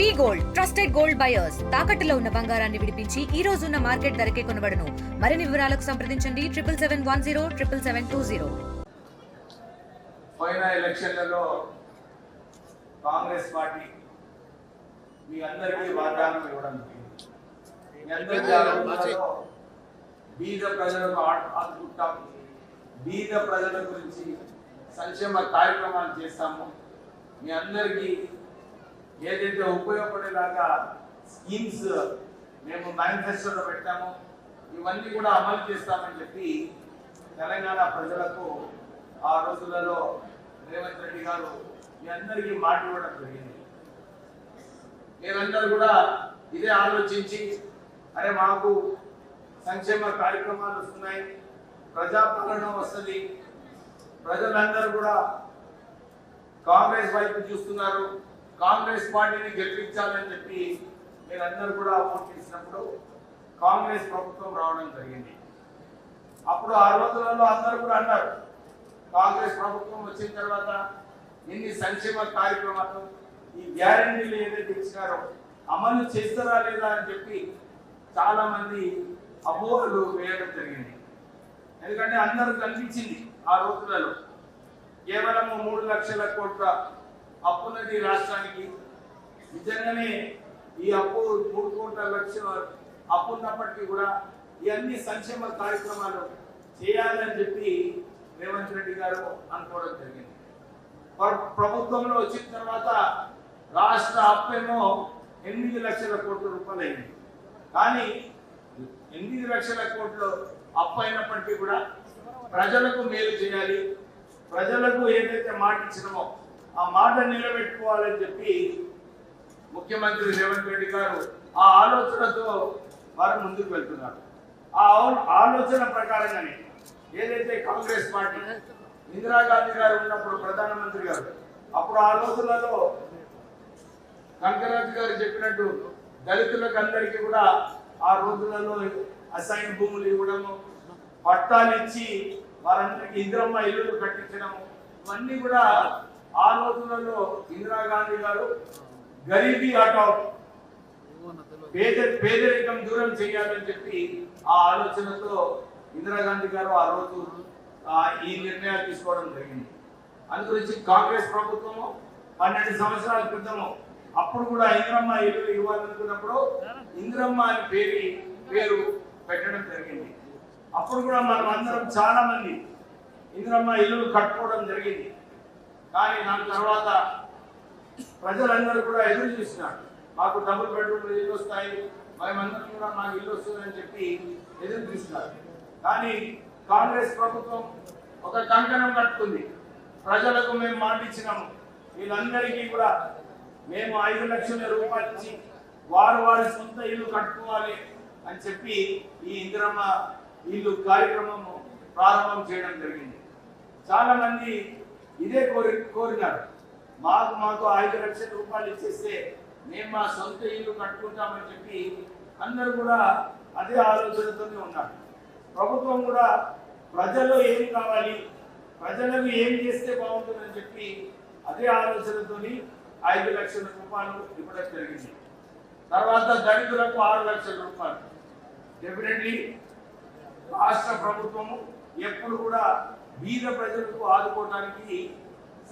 V gold trusted gold buyers. తాకట్టులో ఉన్న బంగారాన్ని విడిపించి ఈ రోజు ఉన్న మార్కెట్ ధరకే కొనబడను. మరిన్ని వివరాలకు సంప్రదించండి triple seven one zero triple seven two zero. పోయిన ఎలక్షన్లలో కాంగ్రెస్ పార్టీ మీ అందరికీ వాగ్దానం ఇవ్వడం బీద ప్రజలకు ఆ- ఆదుకుంటాం. బీద ప్రజల గురించి సంక్షేమ కార్యక్రమాలు చేస్తాము. మీ అందరికీ ఏదైతే ఉపయోగపడేలాగా స్కీమ్స్ మేము మేనిఫెస్టోలో పెట్టాము ఇవన్నీ కూడా అమలు చేస్తామని చెప్పి తెలంగాణ ప్రజలకు ఆ రోజులలో రేవంత్ రెడ్డి గారు మీ అందరికీ మాట ఇవ్వడం జరిగింది. మీరందరూ కూడా ఇదే ఆలోచించి అరే మాకు సంక్షేమ కార్యక్రమాలు వస్తున్నాయి ప్రజాపాలన వస్తుంది ప్రజలందరూ కూడా కాంగ్రెస్ వైపు చూస్తున్నారు కాంగ్రెస్ పార్టీని గెలిపించాలని చెప్పి మీరందరూ కూడా ఓట్ చేసినప్పుడు కాంగ్రెస్ ప్రభుత్వం రావడం జరిగింది. అప్పుడు ఆ రోజులలో అందరూ కూడా అన్నారు కాంగ్రెస్ ప్రభుత్వం వచ్చిన తర్వాత ఇన్ని సంక్షేమ కార్యక్రమాలు ఈ గ్యారంటీలు ఏదైతే ఇచ్చినారో అమలు చేస్తారా లేదా అని చెప్పి చాలా మంది అపోహలు వేయడం జరిగింది. ఎందుకంటే అందరూ కనిపించింది ఆ రోజులలో. కేవలం మూడు లక్షల కోట్ల అప్పున్నది రాష్ట్రానికి. నిజంగానే ఈ అప్పు మూడు కోట్ల లక్షల అప్పు ఉన్నప్పటికీ కూడా ఇవన్నీ సంక్షేమ కార్యక్రమాలు చేయాలని చెప్పి రేవంత్ రెడ్డి గారు అనుకోవడం జరిగింది. ప్రభుత్వంలో వచ్చిన తర్వాత రాష్ట్ర అప్పేమో ఎనిమిది లక్షల కోట్ల రూపాయలు అయింది. కానీ ఎనిమిది లక్షల కోట్లు అప్పు అయినప్పటికీ కూడా ప్రజలకు మేలు చేయాలి. ప్రజలకు ఏదైతే మాట ఇచ్చినామో ఆ మాట నిలబెట్టుకోవాలని చెప్పి ముఖ్యమంత్రి రేవంత్ రెడ్డి గారు ఆ ఆలోచనతో వారు ముందుకు వెళ్తున్నారు. ఆ ఆలోచన ప్రకారంగానే ఏదైతే కాంగ్రెస్ పార్టీ ఇందిరాగాంధీ గారు ఉన్నప్పుడు ప్రధానమంత్రి గారు అప్పుడు ఆ రోజులలో కనకరాజు గారు చెప్పినట్టు దళితులకు అందరికీ కూడా ఆ రోజులలో అసైన్ భూములు ఇవ్వడము పట్టాలు ఇచ్చి వారందరికీ ఇందిరమ్మ ఇల్లులు కట్టించడము ఇవన్నీ కూడా ఆ రోజులలో ఇందిరాగాంధీ గారు గరీబీ హటావ్ పేద పేదరికం దూరం చేయాలని చెప్పి ఆ ఆలోచనతో ఇందిరాగాంధీ గారు ఆ రోజు ఆ, ఈ నిర్ణయాలు తీసుకోవడం జరిగింది. అందుగురించి కాంగ్రెస్ ప్రభుత్వము పన్నెండు సంవత్సరాల క్రితము అప్పుడు కూడా ఇందిరమ్మ ఇల్లు ఇవ్వాలనుకున్నప్పుడు ఇందిరమ్మ అని పేరు పేరు పెట్టడం జరిగింది. అప్పుడు కూడా మనం అందరం చాలా మంది ఇందిరమ్మ ఇల్లు కట్టుకోవడం జరిగింది. కానీ దాని తర్వాత ప్రజలందరూ కూడా ఎదురు చూసినారు. మాకు డబుల్ బెడ్రూమ్లు ఇల్లు వస్తాయి మేమందరం కూడా మాకు ఇల్లు వస్తుందని చెప్పి ఎదురు చూసినారు. కానీ కాంగ్రెస్ ప్రభుత్వం ఒక కంకణం కట్టుకుంది. ప్రజలకు మేము మాటిచ్చినాము. వీళ్ళందరికీ కూడా మేము ఐదు లక్షల రూపాయలు ఇచ్చి వారు వారి సొంత ఇల్లు కట్టుకోవాలి అని చెప్పి ఈ ఇందిరమ్మ ఇల్లు కార్యక్రమం ప్రారంభం చేయడం జరిగింది. చాలా మంది ఇదే కోరి కోరినారు మాకు మాకు ఐదు లక్షల రూపాయలు ఇచ్చేస్తే మేము మా సొంత ఇల్లు కట్టుకుంటామని చెప్పి అందరూ కూడా అదే ఆలోచనతోనే ఉన్నారు. ప్రభుత్వం కూడా ప్రజల్లో ఏం కావాలి ప్రజలకు ఏం చేస్తే బాగుంటుందని చెప్పి అదే ఆలోచనతోని ఐదు లక్షల రూపాయలు ఇవ్వడం జరిగింది. తర్వాత దళితులకు ఆరు లక్షల రూపాయలు. డెఫినెట్లీ రాష్ట్ర ప్రభుత్వము ఎప్పుడు కూడా బీద ప్రజలకు ఆదుకోవడానికి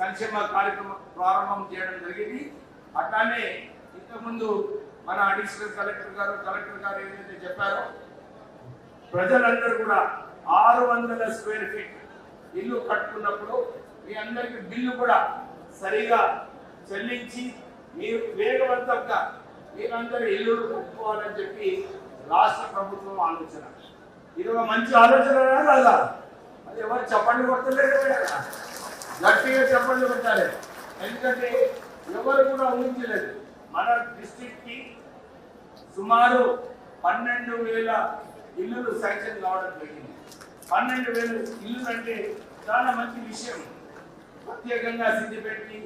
సంక్షేమ కార్యక్రమం ప్రారంభం చేయడం జరిగింది. అట్లానే ఇంతకుముందు మన అడిషనల్ కలెక్టర్ గారు కలెక్టర్ గారు ఏదైతే చెప్పారో ప్రజలందరూ కూడా ఆరు వందల స్క్వేర్ ఫీట్ ఇల్లు కట్టుకున్నప్పుడు మీ అందరికి బిల్లు కూడా సరిగా చెల్లించి మీరు వేగవంతంగా మీరందరూ ఇల్లు కట్టుకోవాలని చెప్పి రాష్ట్ర ప్రభుత్వం ఆలోచన. ఇది ఒక మంచి ఆలోచన కాదా? ఎవరు చెప్పండి కొట్టలేదు గట్టిగా చెప్పండి కొట్టాలి. ఎందుకంటే ఎవరు కూడా ఊహించలేదు. మన డిస్టిక్కి సుమారు పన్నెండు వేల ఇల్లులు శాంక్షన్ కావడం జరిగింది. పన్నెండు వేల ఇల్లులు అంటే చాలా మంచి విషయం. ప్రత్యేకంగా సిద్దిపేటకి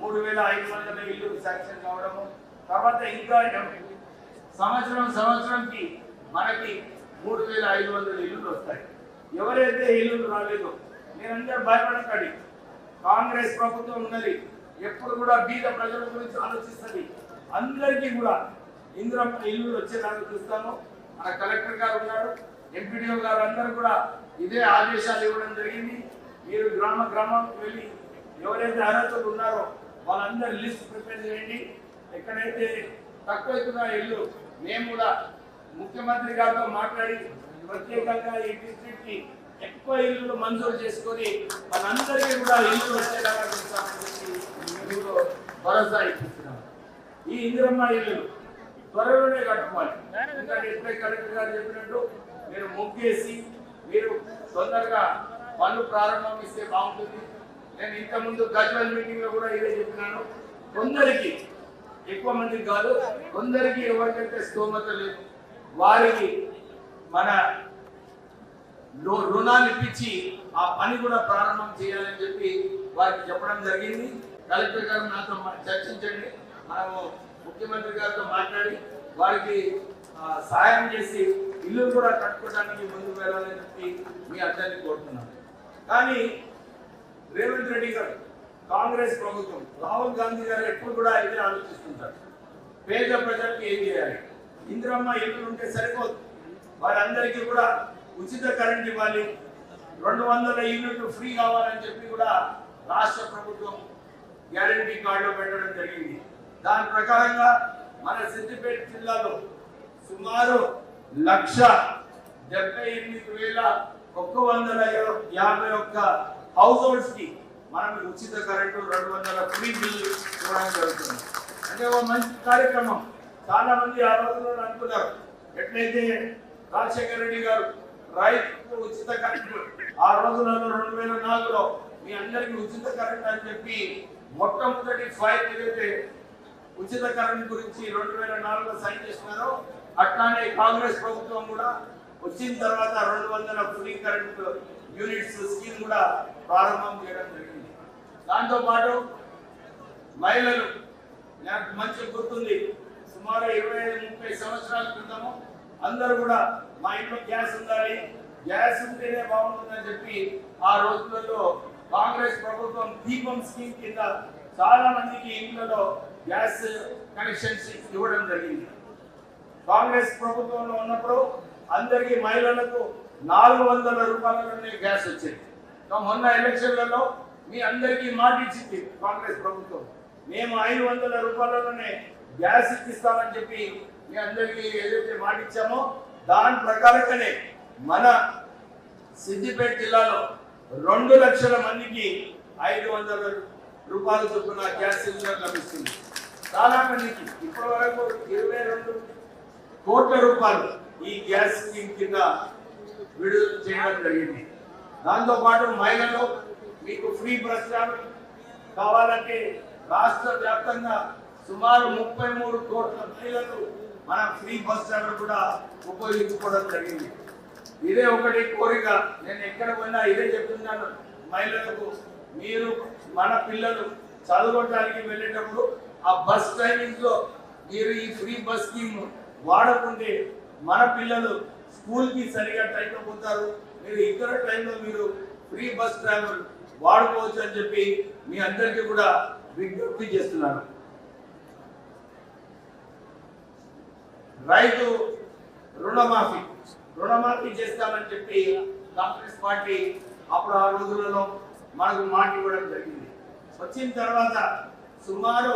మూడు వేల ఐదు వందల ఇల్లు శాంక్షన్ కావడము తర్వాత ఇంకా సంవత్సరం సంవత్సరంకి మనకి మూడు వేల ఐదు వందల ఇల్లులు వస్తాయి. ఎవరైతే ఇల్లు రాలేదో మీరందరూ భయపడకండి. కాంగ్రెస్ ప్రభుత్వం ఉన్నది. ఎప్పుడు కూడా బీద ప్రజల గురించి ఆలోచిస్తుంది. అందరికీ కూడా ఇంద్రం ఇల్లు వచ్చేలాగా చూస్తాను మన కలెక్టర్ గారు ఉన్నారు ఎంపీడీఓ గారు అందరూ కూడా ఇదే ఆదేశాలు ఇవ్వడం జరిగింది. మీరు గ్రామ గ్రామానికి వెళ్ళి ఎవరైతే అర్హతలు ఉన్నారో వాళ్ళందరూ లిస్ట్ ప్రిపేర్ చేయండి. ఎక్కడైతే తక్కువైతున్న ఇల్లు మేము కూడా ముఖ్యమంత్రి గారితో మాట్లాడి ప్రత్యేకంగా ఈ డిస్ట్రిక్ట్కి ఎక్కువ ఇల్లు మంజూరు చేసుకొని మనందరికీ కూడా ఇల్లు వచ్చేలాగా భరోసా ఇప్పిస్తున్నాం. ఈ ఇందిరమ్మ ఇల్లు త్వరలోనే కట్టుకోవాలి. ఎందుకంటే ఇప్పుడే కలెక్టర్ గారు చెప్పినట్టు మీరు ముగ్గేసి మీరు తొందరగా పనులు ప్రారంభమిస్తే బాగుంటుంది. నేను ఇంతకుముందు గజ్వల్ మీటింగ్లో కూడా ఇదే చెప్పినాను. కొందరికి ఎక్కువ మందికి కాదు కొందరికి ఎవరికైతే స్తోమత లేదు. వారికి మన రుణాలు ఇప్పించి ఆ పని కూడా ప్రారంభం చేయాలని చెప్పి వారికి చెప్పడం జరిగింది. కలెక్టర్ గారు నాతో చర్చించండి. మనము ముఖ్యమంత్రి గారితో మాట్లాడి వారికి సాయం సహాయం చేసి ఇల్లు కూడా కట్టుకోవడానికి ముందుకు వెళ్ళాలని చెప్పి మీ అందరినీ కోరుతున్నాను కానీ రేవంత్ రెడ్డి గారు కాంగ్రెస్ ప్రభుత్వం రాహుల్ గాంధీ గారు ఎప్పుడు కూడా ఇదే ఆలోచిస్తుంటారు. పేద ప్రజలకు ఏం చేయాలి? ఇందిరమ్మ ఇల్లు ఉంటే సరిపోదు. వారందరికీ కూడా ఉచిత కరెంట్ ఇవ్వాలి. రెండు వందల యూనిట్లు ఫ్రీ కావాలని చెప్పి కూడా రాష్ట్ర ప్రభుత్వం గ్యారంటీ కార్డు పెట్టడం జరిగింది. దాని ప్రకారంగా మన సిద్దిపేట జిల్లాలో సుమారు లక్ష డెబ్బై ఎనిమిది వేల ఒక్క వందల యాభై ఒక్క హౌస్ హోల్డ్స్కి మనం ఉచిత కరెంటు రెండు వందల ఫ్రీ బిల్లు ఇవ్వడం జరుగుతుంది. అంటే ఒక మంచి కార్యక్రమం. చాలా మంది ఆ రోజుల్లో అనుకున్నారు. ఎట్లయితే రాజశేఖర రెడ్డి గారు రైతు ఉచిత కరెంటు. ఆ రోజులలో రెండు వేల నాలుగులో మీ అందరికీ ఉచిత కరెంట్ అని చెప్పి మొట్టమొదటి ఫైల్ ఏదైతే ఉచిత కరెంట్ గురించి రెండు వేల నాలుగులో సైన్ చేసినారో అట్లానే కాంగ్రెస్ ప్రభుత్వం కూడా వచ్చిన తర్వాత రెండు వందల ఫ్రీ కరెంట్ యూనిట్స్ స్కీమ్ కూడా ప్రారంభం చేయడం జరిగింది. దాంతో పాటు మహిళలు నాకు మంచి గుర్తుంది సుమారు ఇరవై ఐదు ముప్పై సంవత్సరాల క్రితము అందరూ కూడా మా ఇంట్లో గ్యాస్ ఉండాలి. గ్యాస్ ఉంటేనే బాగుంటుందని చెప్పి ఆ రోజులలో కాంగ్రెస్ ప్రభుత్వం దీపం స్కీమ్ కింద చాలా మందికి ఇంట్లో గ్యాస్ కనెక్షన్స్ ఇవ్వడం జరిగింది. కాంగ్రెస్ ప్రభుత్వంలో ఉన్నప్పుడు అందరికీ మహిళలకు నాలుగు వందల రూపాయలలోనే గ్యాస్ వచ్చింది. మొన్న ఎలక్షన్లలో మీ అందరికీ మాట ఇచ్చింది కాంగ్రెస్ ప్రభుత్వం. మేము ఐదు వందల రూపాయలలోనే గ్యాస్ ఇప్పిస్తామని చెప్పి మీ అందరికీ ఏదైతే మాట ఇచ్చామో. దాని ప్రకారంగానే మన సిద్దిపేట జిల్లాలో రెండు లక్షల మందికి ఐదు వందల రూపాయల చొప్పున గ్యాస్ సిలిండర్ లభిస్తుంది. చాలా మందికి ఇప్పటి వరకు ఇరవై రెండు కోట్ల రూపాయలు ఈ గ్యాస్ స్కీమ్ కింద విడుదల చేయడం జరిగింది. దాంతోపాటు మహిళలు మీకు ఫ్రీ బస్ కావాలంటే రాష్ట్ర వ్యాప్తంగా సుమారు ముప్పై మూడు కోట్ల మహిళలు మన ఫ్రీ బస్ డ్రైవర్ కూడా ఉపయోగించుకోవడం జరిగింది. ఇదే ఒకటి కోరిక. నేను ఎక్కడ పోయినా ఇదే చెప్తున్నాను. మహిళలకు మీరు మన పిల్లలు చదువుకోవడానికి వెళ్ళేటప్పుడు ఆ బస్ టైమింగ్స్లో మీరు ఈ ఫ్రీ బస్ స్కీమ్ వాడకుంటే మన పిల్లలు స్కూల్కి సరిగా టైంలో పోతారు. మీరు ఇతర టైంలో మీరు ఫ్రీ బస్ డ్రైవర్ వాడుకోవచ్చు అని చెప్పి మీ అందరికీ కూడా విజ్ఞప్తి చేస్తున్నాను. రైతు రుణమాఫీ రుణమాఫీ చేస్తామని చెప్పి కాంగ్రెస్ పార్టీ అప్పుడు ఆ రోజులలో మనకు మాట ఇవ్వడం జరిగింది. వచ్చిన తర్వాత సుమారు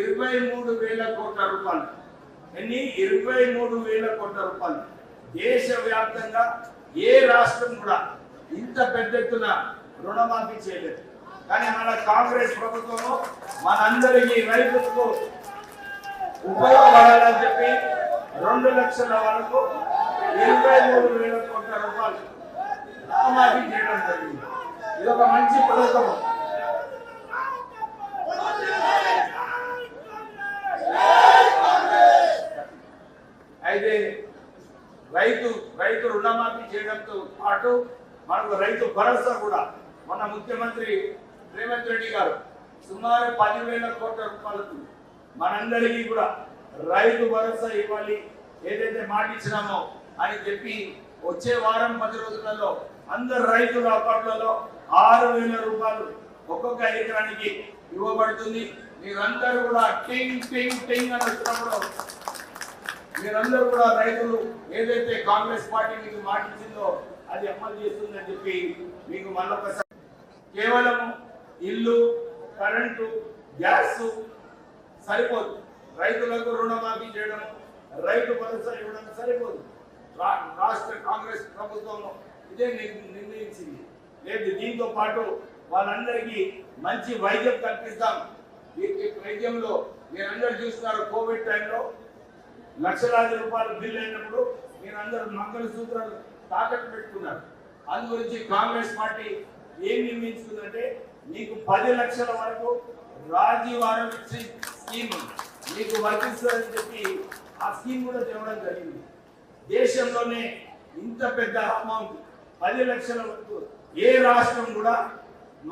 ఇరవై మూడు వేల కోట్ల రూపాయలు ఎన్ని? ఇరవై మూడు వేల కోట్ల రూపాయలు. దేశవ్యాప్తంగా ఏ రాష్ట్రం కూడా ఇంత పెద్ద ఎత్తున రుణమాఫీ చేయలేదు. కానీ మన కాంగ్రెస్ ప్రభుత్వము మనందరికీ రైతులకు ఉపయోగపడాలని చెప్పి రెండు లక్షల వరకు ఇరవై మూడు వేల కోట్ల రూపాయలు రుణమాఫీ చేయడం జరిగింది. ఇది ఒక మంచి ప్రభుత్వం అయితే రైతు రైతు రుణమాఫీ చేయడంతో పాటు మనకు రైతు భరోసా కూడా. మన ముఖ్యమంత్రి రేవంత్ రెడ్డి గారు సుమారు పదివేల కోట్ల రూపాయలకు మనందరికీ కూడా రైతు భరోసా ఇవ్వాలి ఏదైతే మాట ఇచ్చినామో అని చెప్పి వచ్చే వారం పది రోజులలో అందరు రైతుల అకౌంట్లలో ఆరు వేల రూపాయలు ఒక్కొక్క ఎకరానికి ఇవ్వబడుతుంది. మీరందరూ కూడా టింగ్ టింగ్ టింగ్ అని వచ్చినప్పుడు మీరందరూ కూడా రైతులు ఏదైతే కాంగ్రెస్ పార్టీ మీకు మాటించిందో అది అమలు చేస్తుందని చెప్పి మీకు మళ్ళొకసారి కేవలం ఇల్లు కరెంటు గ్యాస్ సరిపోదు. రైతులకు రుణమాఫీ చేయడం రైతు భరోసా ఇవ్వడం సరిపోదు. రాష్ట్ర కాంగ్రెస్ ప్రభుత్వం ఇదే నిర్ణయించింది. లేదు దీంతో పాటు వాళ్ళందరికీ మంచి వైద్యం కల్పిస్తాం వైద్యంలో మీరందరూ చూస్తున్నారు కోవిడ్ టైంలో. లక్షలాది రూపాయలు బిల్లు అయినప్పుడు మీరందరూ మంగళసూత్రాలు తాకట్టు పెట్టుకున్నారు. అందు గురించి కాంగ్రెస్ పార్టీ ఏం నిర్మించుకుందంటే మీకు పది లక్షల వరకు రాజీవ్ ఆరోగ్య స్కీమ్ మీకు వర్తిస్తుందని చెప్పి ఆ స్కీమ్ కూడా తేవడం జరిగింది. దేశంలోనే ఇంత పెద్ద అమౌంట్ పది లక్షల వరకు ఏ రాష్ట్రం కూడా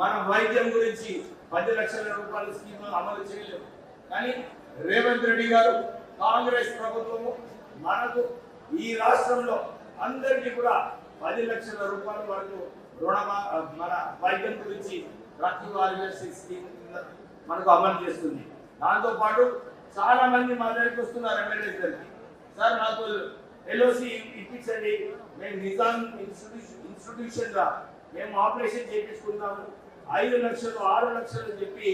మన వైద్యం గురించి పది లక్షల రూపాయల స్కీమ్ అమలు చేయలేదు. కానీ రేవంత్ రెడ్డి గారు కాంగ్రెస్ ప్రభుత్వము మనకు ఈ రాష్ట్రంలో అందరికీ కూడా పది లక్షల రూపాయల వరకు రుణ మన వైద్యం గురించి ప్రతి వారి స్కీమ్ మనకు అమలు చేస్తుంది. దాంతోపాటు చాలా మంది మా దగ్గరికి వస్తున్నారు ఎమ్మెల్యేస్ దగ్గరికి సార్ నాకు ఎల్ఓసి ఇప్పించండి. మేము నిజాం ఇన్స్టిట్యూషన్ ఇన్స్టిట్యూషన్గా మేము ఆపరేషన్ చేయించుకుంటాము ఐదు లక్షలు ఆరు లక్షలు అని చెప్పి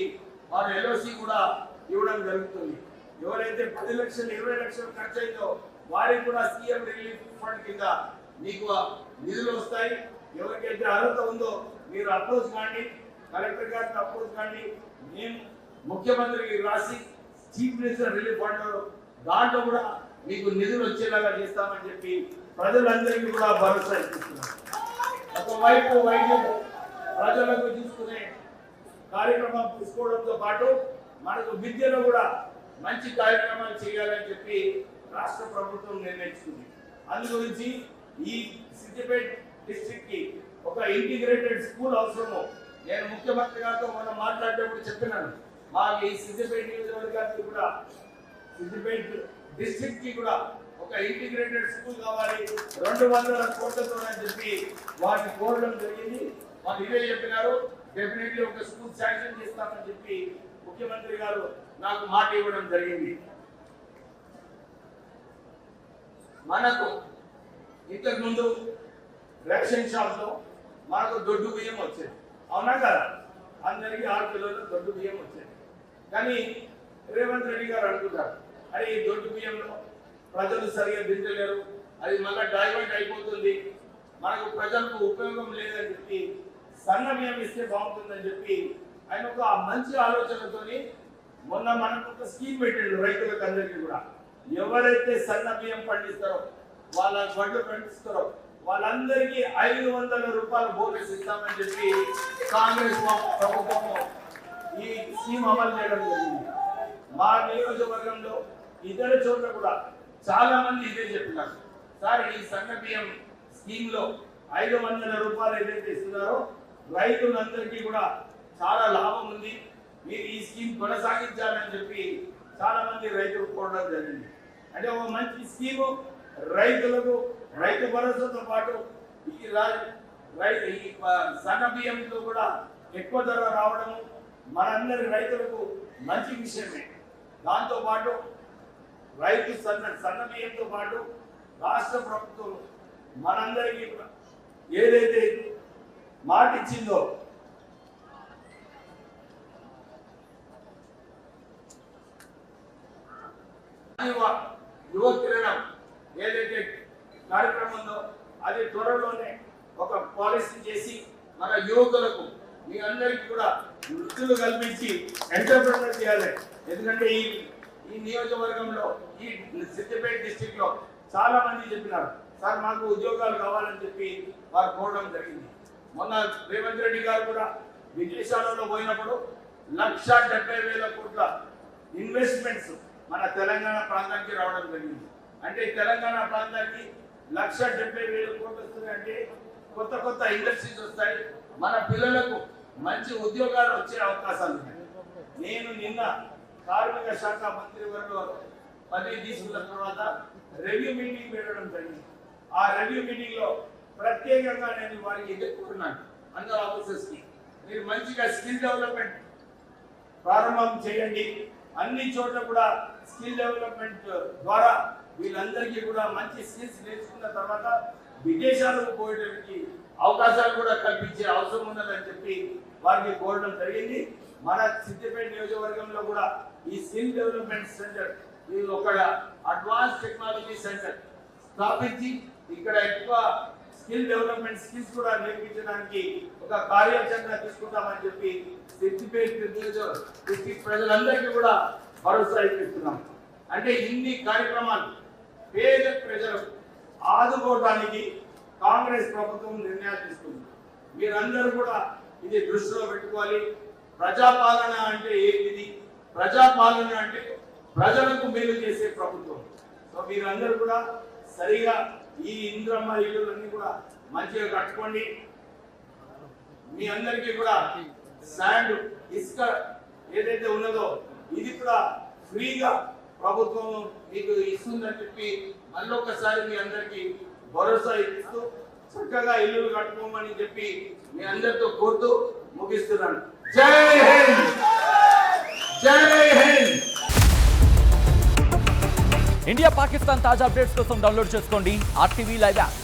వారు ఎల్ఓసి కూడా ఇవ్వడం జరుగుతుంది. ఎవరైతే పది లక్షలు ఇరవై లక్షలు ఖర్చు అయిందో వారికి కూడా సీఎం రిలీఫ్ ఫండ్ కింద మీకు నిధులు వస్తాయి. ఎవరికైతే అర్హత ఉందో మీరు అప్రోచ్ కాండి. కలెక్టర్ గారికి అప్రోచ్ కాండి. మేము ముఖ్యమంత్రికి రాసి చీఫ్ మినిస్టర్ రిలీఫ్ ఫండ్ దాంట్లో కూడా మీకు నిధులు వచ్చేలాగా చేస్తామని చెప్పి ప్రజలందరికీ కూడా భరోసా ఇస్తున్నాం. ఒకవైపు వైద్యం ప్రజలకు చూసుకునే కార్యక్రమం తీసుకోవడంతో పాటు మనకు విద్యలో కూడా మంచి కార్యక్రమాలు చేయాలని చెప్పి రాష్ట్ర ప్రభుత్వం నిర్ణయించుకుంది. అందుగురించి ఈ సిద్దిపేట డిస్ట్రిక్ట్కి ఒక ఇంటిగ్రేటెడ్ స్కూల్ అవసరము నేను ముఖ్యమంత్రి గారితో మనం మాట్లాడేటప్పుడు చెప్పినాను. మాకు ఈ సిద్దిపేట నియోజకవర్గానికి కూడా సిద్దిపేట డిస్ట్రిక్ట్కి కూడా ఒక ఇంటిగ్రేటెడ్ స్కూల్ కావాలి. రెండు వందల కోట్లతో అని చెప్పి వాటిని కోరడం జరిగింది. వాళ్ళు ఇదే చెప్పినారు డెఫినెట్లీ ఒక స్కూల్ శాంక్షన్ చేస్తామని చెప్పి ముఖ్యమంత్రి గారు నాకు మాట ఇవ్వడం జరిగింది. మనకు ఇంతకు ముందు రేషన్ షాప్లో మనకు దొడ్డు బియ్యం వచ్చేది. అవునా కదా? అందరికీ ఆరు కిలోలు దొడ్డు బియ్యం వచ్చేది. కానీ రేవంత్ రెడ్డి గారు అనుకుంటారు. అరే ఈ దొడ్డు బియ్యంలో ప్రజలు సరిగా తింటలేరు అది మళ్ళీ డైవర్ట్ అయిపోతుంది. మనకు ప్రజలకు ఉపయోగం లేదని చెప్పి సన్న బియ్యం ఇస్తే బాగుంటుందని చెప్పి ఆయన ఒక మంచి ఆలోచనతోని మొన్న మనకు ఒక స్కీమ్ పెట్టాడు రైతులకు అందరికీ కూడా. ఎవరైతే సన్న బియ్యం పండిస్తారో వాళ్ళ వడ్లు పండిస్తారో వాళ్ళందరికీ ఐదు వందల రూపాయలు బోనస్ ఇస్తామని చెప్పి కాంగ్రెస్ ప్రభుత్వము ఈ స్కీమ్ అమలు చేయడం జరిగింది. మా నియోజకవర్గంలో ఇతర చోట్ల కూడా చాలా మంది ఇదే చెప్పినారు సార్ ఈ సన్న బియ్యం స్కీమ్లో ఐదు వందల రూపాయలు ఏదైతే ఇస్తున్నారో రైతులందరికీ కూడా చాలా లాభం ఉంది. మీరు ఈ స్కీమ్ కొనసాగించాలని చెప్పి చాలా మంది రైతులు కోరడం జరిగింది. అంటే ఒక మంచి స్కీము. రైతులకు రైతు భరోసాతో పాటు ఈ రైతు రై- ఈ ప- సన్న బియ్యంతో కూడా ఎక్కువ ధర రావడము మనందరి రైతులకు మంచి విషయమే. దాంతోపాటు రైతు సన్న సన్నమయంతో పాటు రాష్ట్ర ప్రభుత్వం మనందరికీ ఏదైతే మాట ఇచ్చిందో యువ కిరణం ఏదైతే కార్యక్రమం ఉందో అది త్వరలోనే ఒక పాలసీ చేసి మన యువకులకు మీ అందరికీ కూడా వృత్తులు కల్పించి ఎంటర్ప్రినర్ చేయాలి. ఎందుకంటే ఈ ఈ నియోజకవర్గంలో ఈ సిద్దిపేట డిస్టిక్లో చాలా మంది చెప్పినారు సార్ మాకు ఉద్యోగాలు కావాలని చెప్పి వారు కోరడం జరిగింది. మొన్న రేవంత్ రెడ్డి గారు కూడా విదేశాలలో పోయినప్పుడు లక్ష డెబ్బై వేల కోట్ల ఇన్వెస్ట్మెంట్స్ మన తెలంగాణ ప్రాంతానికి రావడం జరిగింది. అంటే తెలంగాణ ప్రాంతానికి లక్ష డెబ్బై వేల కోట్లు వస్తున్నాయంటే కొత్త కొత్త ఇండస్ట్రీస్ వస్తాయి. మన పిల్లలకు మంచి ఉద్యోగాలు వచ్చే అవకాశాలు ఉన్నాయి. నేను నిన్న కార్మిక శాఖ మంత్రి వర్గంలో పదవి తీసుకున్న తర్వాత రెవ్యూ మీటింగ్ పెట్టడం జరిగింది. ఆ రెవ్యూ మీటింగ్లో ప్రత్యేకంగా నేను వారికి ఎదుర్కొన్నాను అందరు ఆఫీసర్స్కి. మీరు మంచిగా స్కిల్ డెవలప్మెంట్ ప్రారంభం చేయండి. అన్ని చోట్ల కూడా స్కిల్ డెవలప్మెంట్ ద్వారా వీళ్ళందరికీ కూడా మంచి స్కిల్స్ నేర్చుకున్న తర్వాత విదేశాలకు పోయేటానికి అవకాశాలు కూడా కల్పించే అవసరం ఉన్నదని చెప్పి వారికి కోరడం జరిగింది. మన సిద్దిపేట నియోజకవర్గంలో కూడా ఈ స్కిల్ డెవలప్మెంట్ సెంటర్ ఇది ఒక అడ్వాన్స్ టెక్నాలజీ సెంటర్ స్థాపించి ఇక్కడ ఎక్కువ స్కిల్ డెవలప్మెంట్ స్కిల్స్ కూడా నేర్పించడానికి ఒక కార్యాచరణ తీసుకుంటామని చెప్పి సిద్దిపేట నియోజక డిస్ట్రిక్ట్ ప్రజలందరికీ కూడా భరోసా ఇప్పిస్తున్నాం. అంటే ఇన్ని కార్యక్రమాలు పేద ప్రజలు ఆదుకోవడానికి కాంగ్రెస్ ప్రభుత్వం నిర్ణయాలు తీసుకుంది. మీరందరూ కూడా ఇది దృష్టిలో పెట్టుకోవాలి. ప్రజాపాలన అంటే ఏంటిది? ప్రజాపాలన అంటే ప్రజలకు మేలు చేసే ప్రభుత్వం. సో మీరందరూ కూడా సరిగా ఈ ఇంద్రమ్మ ఇల్లులన్నీ కూడా మంచిగా కట్టుకోండి. మీ అందరికీ కూడా శాండ్ ఇసుక ఏదైతే ఉన్నదో ఇది కూడా ఫ్రీగా ప్రభుత్వం మీకు ఇస్తుందని చెప్పి మళ్ళీ ఒకసారి మీ అందరికీ భరోసా ఇస్తూ చక్కగా ఇల్లు కట్టుకోమని చెప్పి మీ అందరితో కోరుతూ ముగిస్తున్నాను. జై హింద్! జై హింద్! ఇండియా పాకిస్తాన్ తాజా అప్డేట్స్ కోసం డౌన్లోడ్ చేసుకోండి ఆర్టీవీ లైవ్ యాప్.